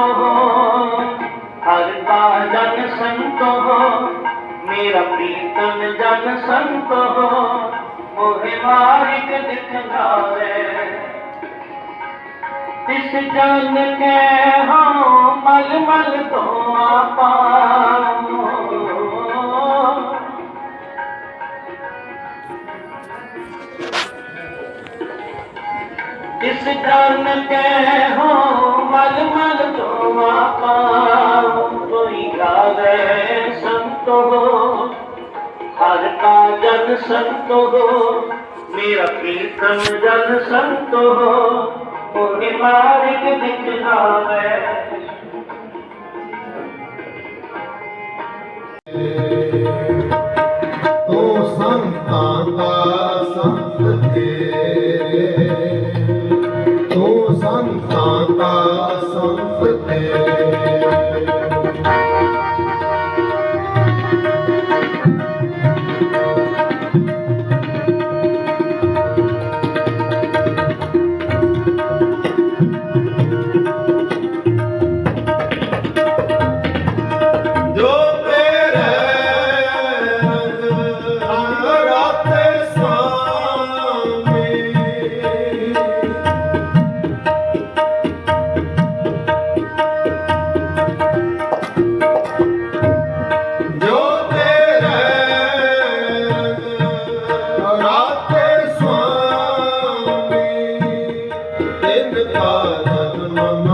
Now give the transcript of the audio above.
ਹੋ ਹਰ ਕਾ ਜਨ ਸੰਤ ਹੋ ਮੇਰਾ ਪ੍ਰੀਤਮ ਜਨ ਸੰਤ ਹੋ ਮੋਹਿ ਮਾਰਿਕ ਦਿਖਾਵੇ ਤਿਸ ਜਨ ਕੇ ਹੋ ਮਲ ਮਲ ਤੋਂ ਆਪਾਓ ਕਿਸ ਜਨ ਕੇ ਹੋ ਮਲ ਮਲ ਤੋਂ ਆਪਾਓ ਕੋਈ ਗਾਵੇ ਸੰਤ ਹਰ ਕਾ ਜਨ ਸੰਤ ਮੇਰਾ ਕੀਰਤਨ ਜਨ ਸੰਤੋ ਹੋ ਉਹਨੇ ਮਾਰਿਕ ਦਿਖਾਵੇ ਤੂੰ ਸੰਤਾਂ ਦਾ ਸੰਤ ਤੇਰੇ। ਸੰਤਾਂ ਦਾ Mama.